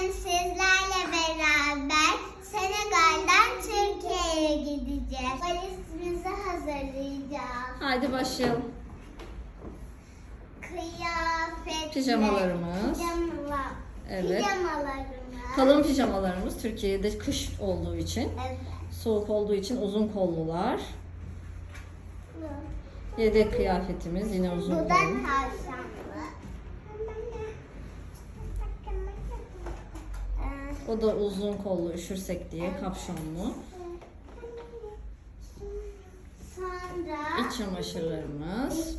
Bugün sizlerle beraber Senegal'den Türkiye'ye gideceğiz. Valizimizi hazırlayacağız. Haydi başlayalım. Kıyafet. Pijamalarımız. Pijamalar. Evet. Pijamalarımız. Kalın pijamalarımız Türkiye'de kış olduğu için, Evet. soğuk olduğu için uzun kollular. Yedek kıyafetimiz yine uzun Bu da kollu. tavşanlı. Ee, O da uzun kollu üşürsek diye kapşonlu. Sonra İç çamaşırlarımız.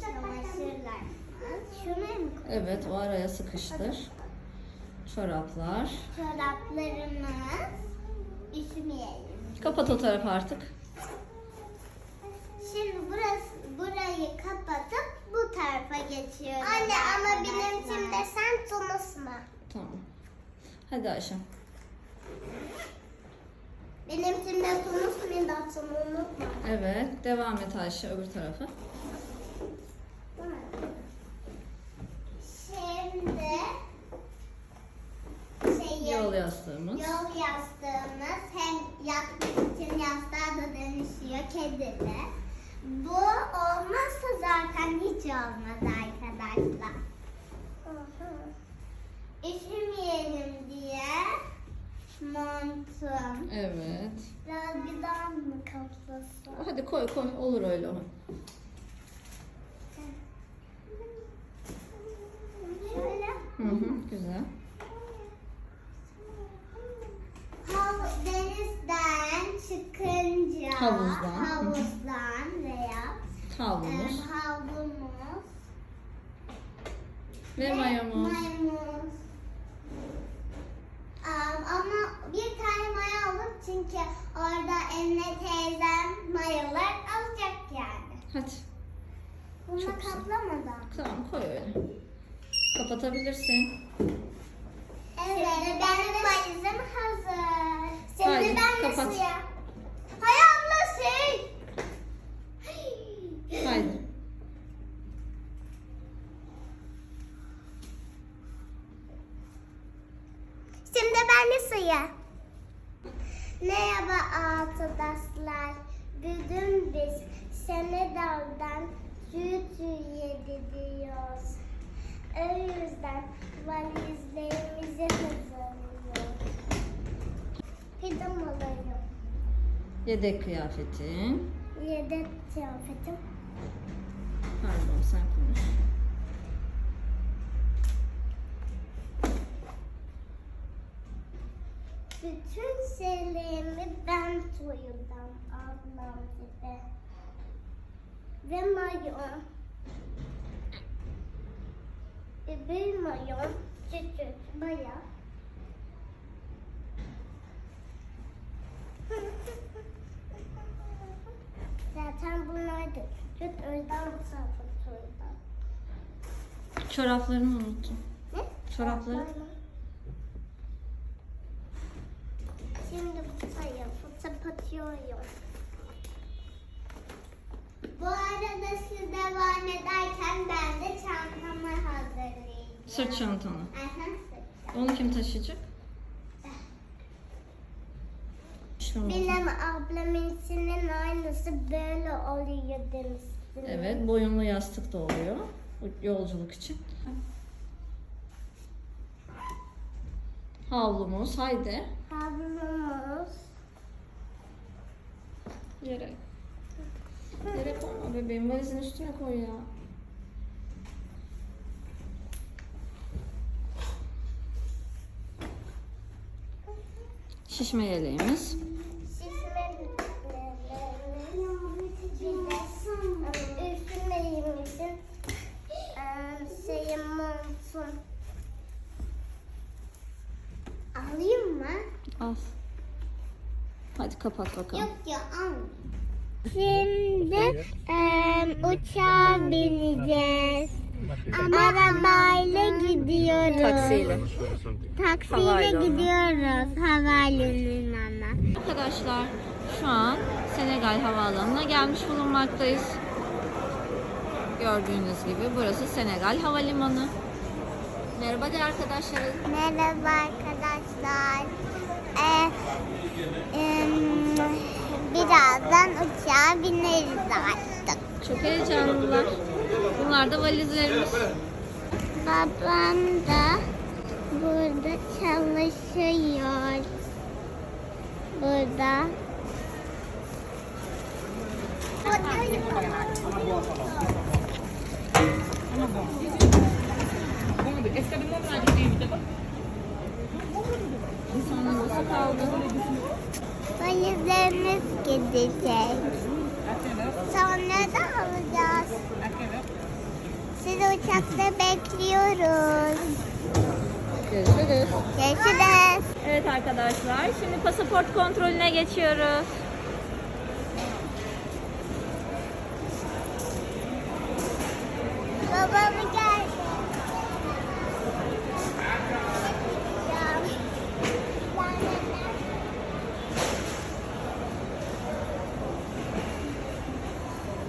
Evet o araya sıkıştır. Çoraplar. Çoraplarımız üşümeyelim. Kapat o tarafı artık. Şimdi burası burayı kapatıp bu tarafa geçiyoruz. Anne ama benimkinde sen tunusma. Tamam. Hadi Ayşem. Benimkinde tunus mindatını unutma. Evet devam et Ayşe öbür tarafa. Şimdi şeyi, Yol yastığımız. yol yastığımız hem yatmak için yastığa da dönüşüyor kedili. Bu olmazsa zaten hiç olmaz arkadaşlar. Üşümeyelim diye montum. Evet. Biraz bir daha mı kaplasın? Hadi koy koy olur öyle. Şöyle. Hı hı güzel. Hav denizden çıkınca Havuzdan. havuzdan veya Havlumuz e, havlumuz ve mayomuz. mayomuz. Am, ama bir tane maya alır çünkü orada Emine teyzem mayalar alacak yani. Hadi. Bunu Çok güzel. kaplamadan. Tamam koy öyle. Kapatabilirsin. Evet, benim valizim hazır. Şimdi Haydi, ben de kapat. suya. Hay abla şey. Haydi. Şimdi suya. Merhaba arkadaşlar. Bugün biz Senegal'dan Türkiye'ye gidiyoruz. O yüzden valizlerimizi hazırlıyoruz. Pijamalarım, Yedek kıyafetin. yedek kıyafetim. Pardon sen konuş. Bütün şeylerimi ben soyuldum ablam gibi. Ve mayon. Bir mayon, küçük, bayağı. Zaten bunlar da küçük, o yüzden bu tarafa soyuldum. Çoraplarını unuttum. Ne? Çorapları. Şimdi bu tarafı kapatıyorum. Bu arada siz devam ederken ben de çantamı hazırlayacağım. Sırt çantanı. Aha, sırt. Onu kim taşıyacak? Şunu. Benim ablamınkinin aynısı böyle oluyor demiştim. Evet boyunlu yastık da oluyor. Yolculuk için. Havlumuz haydi. Havlumuz. Yere. Yere koyma bebeğim. Valizin üstüne koy ya. Şişme yeleğimiz. Alayım mı? Al. Hadi kapat bakalım. Yok ya al. Şimdi uçağa bineceğiz. Arabayla gidiyoruz. Taksiyle. Taksiyle Havalimanı. gidiyoruz havalimanına. Arkadaşlar şu an Senegal Havaalanı'na gelmiş bulunmaktayız. Gördüğünüz gibi burası Senegal Havalimanı. Merhaba de arkadaşlara. Merhaba arkadaşlar. Ee, em, birazdan uçağa bineriz artık. Çok heyecanlılar. Bunlar da valizlerimiz. Babam da burada çalışıyor. Burada. Sonra nasıl kaldı? Valizlerimiz gidecek. Sonra da alacağız. Sizi uçakta bekliyoruz. Görüşürüz. Görüşürüz. Evet arkadaşlar, şimdi pasaport kontrolüne geçiyoruz. Babamı gel.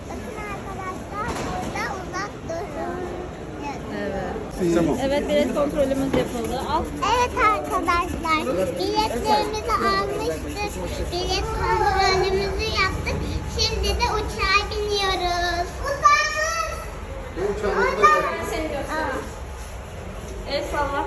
Bakın arkadaşlar burada uzak durun. Evet. Tamam. Evet, bilet kontrolümüz yapıldı. Al. Evet arkadaşlar biletlerimizi almıştık. Bilet kontrolümüzü yaptık. Şimdi de uçağa biniyoruz. Uçağımız. Uçağımız. Seni göster. El salla.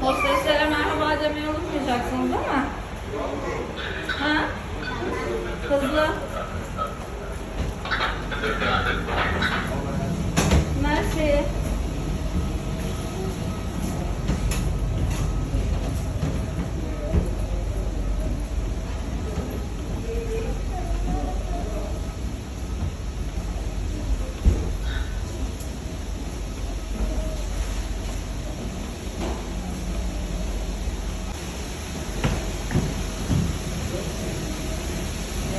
Hosteslere merhaba demeyi unutmayacaksınız değil mi? Ha? Hızlı. Mersi.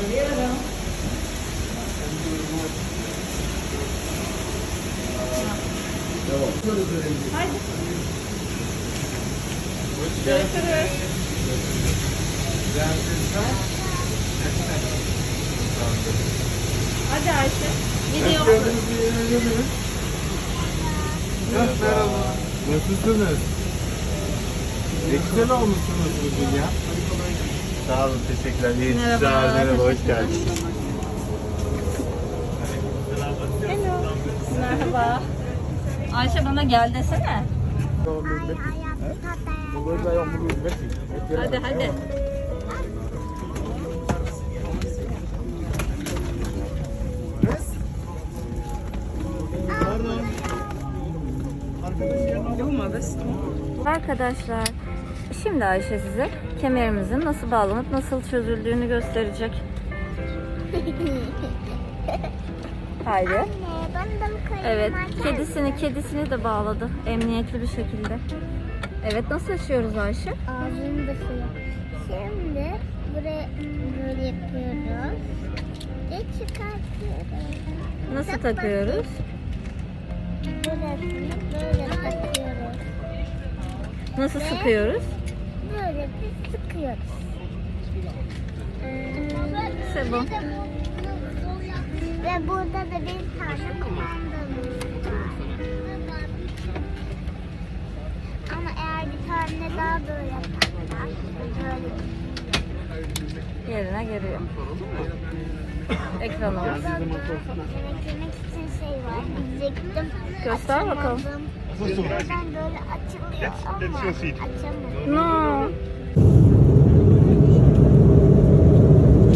Geliyorum. Haydi. Görüşürüz. Hadi Ayşe. Gidiyor. Merhaba. Nasılsınız? Ne güzel olmuşsunuz bugün ya. Sağ olun, teşekkürler. İyi Merhaba. Merhaba, hoş geldiniz. Merhaba. Ayşe bana gel desene. Patlayan. Hadi hadi. Arkadaşlar şimdi Ayşe size kemerimizin nasıl bağlanıp nasıl çözüldüğünü gösterecek. Haydi. Anne ben de bu kayıp Evet, kedisini kedisini de bağladı emniyetli bir şekilde. Evet, nasıl açıyoruz Ayşe? Ağzını da suya. Şimdi buraya böyle yapıyoruz. Ve çıkartıyoruz. Nasıl takıyoruz? Burasını böyle takıyoruz. Nasıl Ve- sıkıyoruz? Böyle bir sıkıyoruz. Sebo. Ve burada da bir tane kumandamız var. Ama eğer bir tane daha böyle yaparsak böyle Yerine geliyor. Ekranımız. Yemek yemek için şey var diyecektim. Göster bakalım. Buradan böyle açılıyor ama açamadım. No.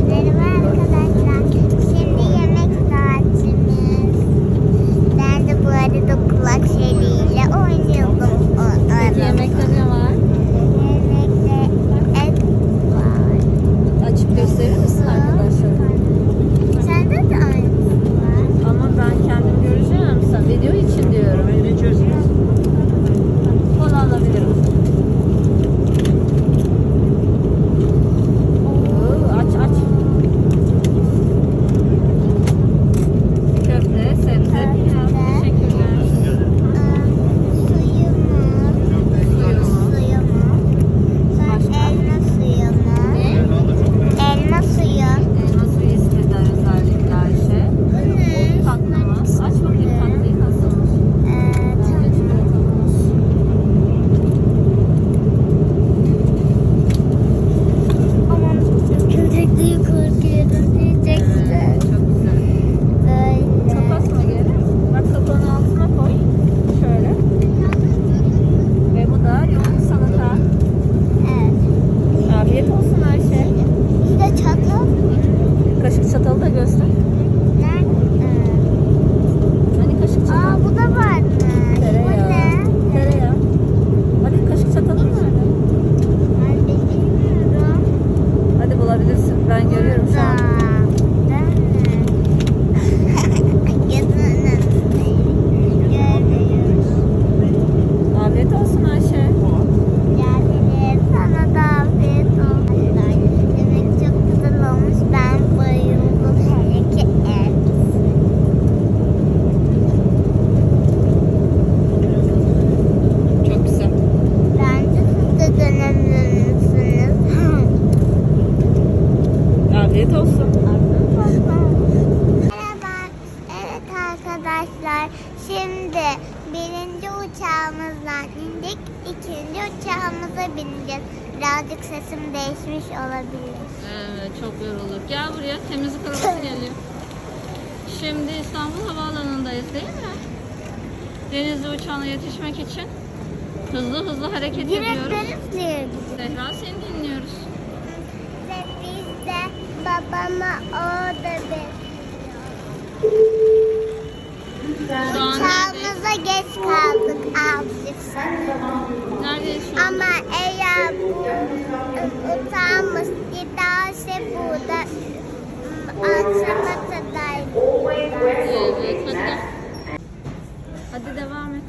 Merhaba arkadaşlar. Şimdi uçağımızdan indik. ikinci uçağımıza bineceğiz. Birazcık sesim değişmiş olabilir. Evet çok yorulduk. Gel buraya temizlik arabası geliyor. Şimdi İstanbul Havaalanı'ndayız değil mi? Denizli uçağına yetişmek için hızlı hızlı hareket ediyoruz. Direktörümle Zehra seni dinliyoruz. Ve biz de babama orada neredeyiz? Uçağımıza geç kaldık Ama eğer uçağımız giderse burada akşama kadar Evet hadi. Hadi devam et.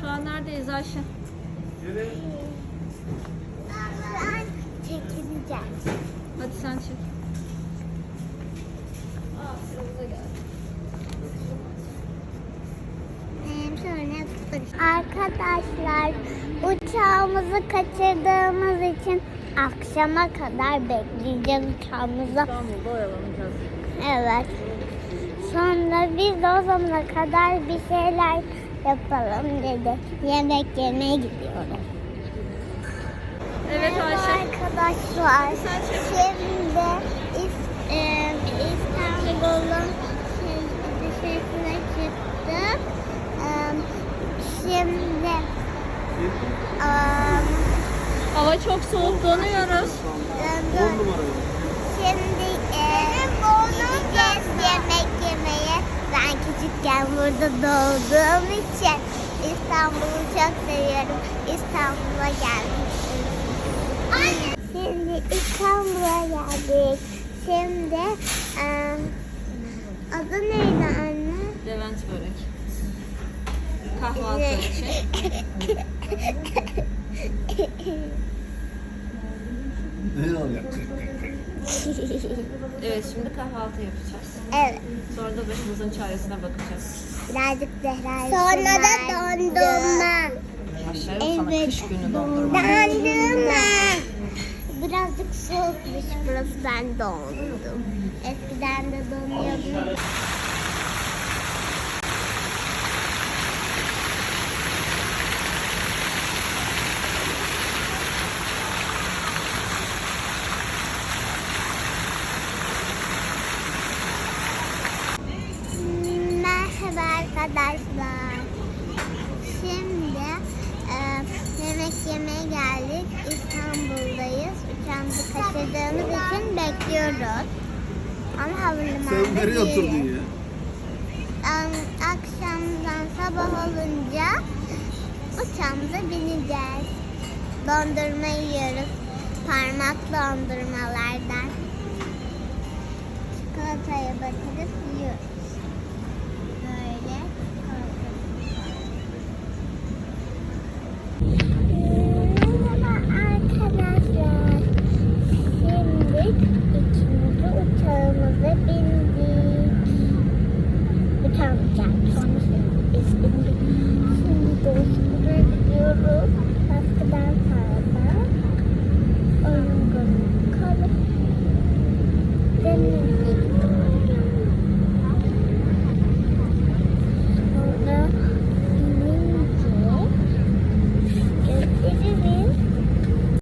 Şu an neredeyiz Ayşe? ben çekileceğim. Hadi sen çek. Arkadaşlar uçağımızı kaçırdığımız için akşama kadar bekleyeceğiz uçağımıza. İstanbul'da oyalanacağız. Evet. Sonra biz de o zamana kadar bir şeyler yapalım dedik. Yemek yemeye gidiyoruz. Evet Merhaba Ayşe. arkadaşlar. Şimdi İs- e, İstanbul'un şey, dışarısına çıktık. E, Şimdi e, Hava çok soğuk donuyoruz. Şimdi e, gideceğiz yemek yemeye. Ben küçükken burada doğduğum için İstanbul'u çok seviyorum. İstanbul'a gelmiştim. Şimdi İstanbul'a geldik. Şimdi e, adı neydi anne? Levent börek. Kahvaltı için. Ne olacak? Evet şimdi kahvaltı yapacağız. evet. Sonra da başımızın çaresine bakacağız. Birazcık Zehra Sonra da dondurma. Yok sana kış günü dondurma. Dondurma. Birazcık soğukmuş burası ben dondum. Eskiden de donuyordum. Merhaba arkadaşlar. Şimdi e, yemek yemeye geldik. İstanbul'dayız. Uçağımızı kaçırdığımız için bekliyoruz. Ama havalimanında Sen nereye değiliz. oturdun ya? Em, akşamdan sabah olunca uçağımıza bineceğiz. Dondurma yiyoruz. Parmak dondurmalardan. Çikolataya batırıp yiyoruz.